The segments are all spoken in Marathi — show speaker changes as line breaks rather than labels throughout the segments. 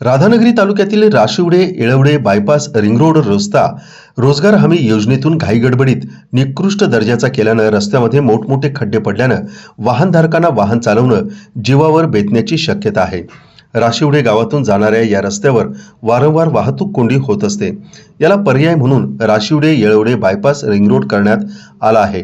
राधानगरी तालुक्यातील Rashivade Yelavade bypass ring road रस्ता रोजगार हमी योजनेतून घाईगडबडीत निकृष्ट दर्जाचा केल्यानं रस्त्यामध्ये मोठमोठे खड्डे पडल्यानं वाहनधारकांना वाहन चालवणं जीवावर बेतण्याची शक्यता आहे. राशिवडे गावातून जाणाऱ्या या रस्त्यावर वारंवार वाहतूक कोंडी होत असते. याला पर्याय म्हणून Rashivade Yelavade bypass ring road करण्यात आला आहे.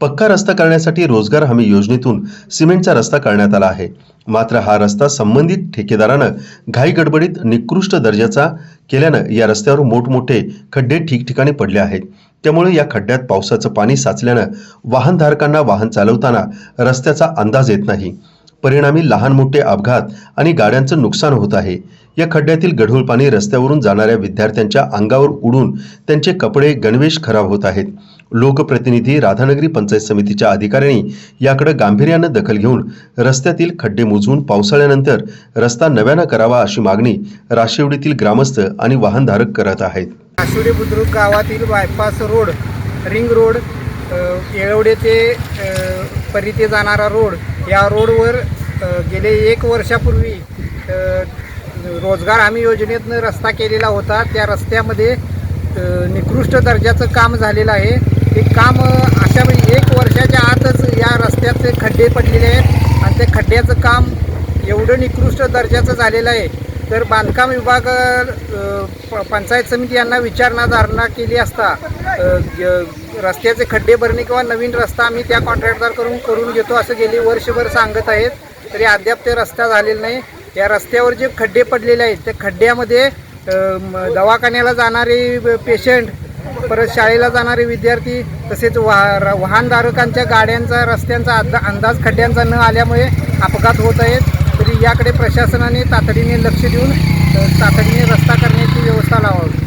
पक्का रस्ता करण्यासाठी रोजगार हमी योजनेतून सिमेंटचा रस्ता करण्यात आला आहे. मात्र हा रस्ता संबंधित ठेकेदारानं घाई गडबडीत निकृष्ट दर्जाचा केल्यानं या रस्त्यावर मोठमोठे खड्डे ठिकठिकाणी पडले आहेत. त्यामुळे या खड्ड्यात पावसाचं पाणी साचल्यानं वाहनधारकांना वाहन चालवताना रस्त्याचा अंदाज येत नाही. परिणामी लहान मोठे अपघात आणि गाड्यांचं नुकसान होत आहे. या खड्ड्यातील गढूळ पाणी रस्त्यावरून जाणाऱ्या विद्यार्थ्यांच्या अंगावर उडून त्यांचे कपडे गणवेश खराब होत आहेत. लोकप्रतिनिधी राधानगरी पंचायत समितीच्या अधिकाऱ्यांनी याकडे गांभीर्यानं दखल घेऊन रस्त्यातील खड्डे मोजून पावसाळ्यानंतर रस्ता नव्यानं करावा अशी मागणी राशिवडीतील ग्रामस्थ आणि वाहनधारक करत आहेत.
राशिवडी बुद्रुक गावातील bypass road ring road Yelavade ते परिते जाणारा रोड या रोडवर गेले एक वर्षापूर्वी रोजगार हमी योजनेतनं रस्ता केलेला होता. त्या रस्त्यामध्ये निकृष्ट दर्जाचं काम झालेलं आहे. हे काम अशा म्हणजे एक वर्षाच्या आतच या रस्त्याचे खड्डे पडलेले आहेत. आणि त्या खड्ड्याचं काम एवढं निकृष्ट दर्जाचं झालेलं आहे. तर बांधकाम विभाग प- पंचायत समिती यांना विचारणा धारणा केली असता रस्त्याचे खड्डे भरणे किंवा नवीन रस्ता आम्ही त्या कॉन्ट्रॅक्टरकडून करून घेतो असं गेली वर्षभर सांगत आहेत. तरी अद्याप ते रस्ता झालेला नाही. या रस्त्यावर जे खड्डे पडलेले आहेत त्या खड्ड्यामध्ये दवाखान्याला जाणारे पेशंट परत शाळेला जाणारे विद्यार्थी तसेच वाह वाहनधारकांच्या गाड्यांचा रस्त्यांचा अंदाज खड्ड्यांचा न आल्यामुळे अपघात होत आहेत. तरी याकडे प्रशासनाने तातडीने लक्ष देऊन तातडीने रस्ता करण्याची व्यवस्था लावावी.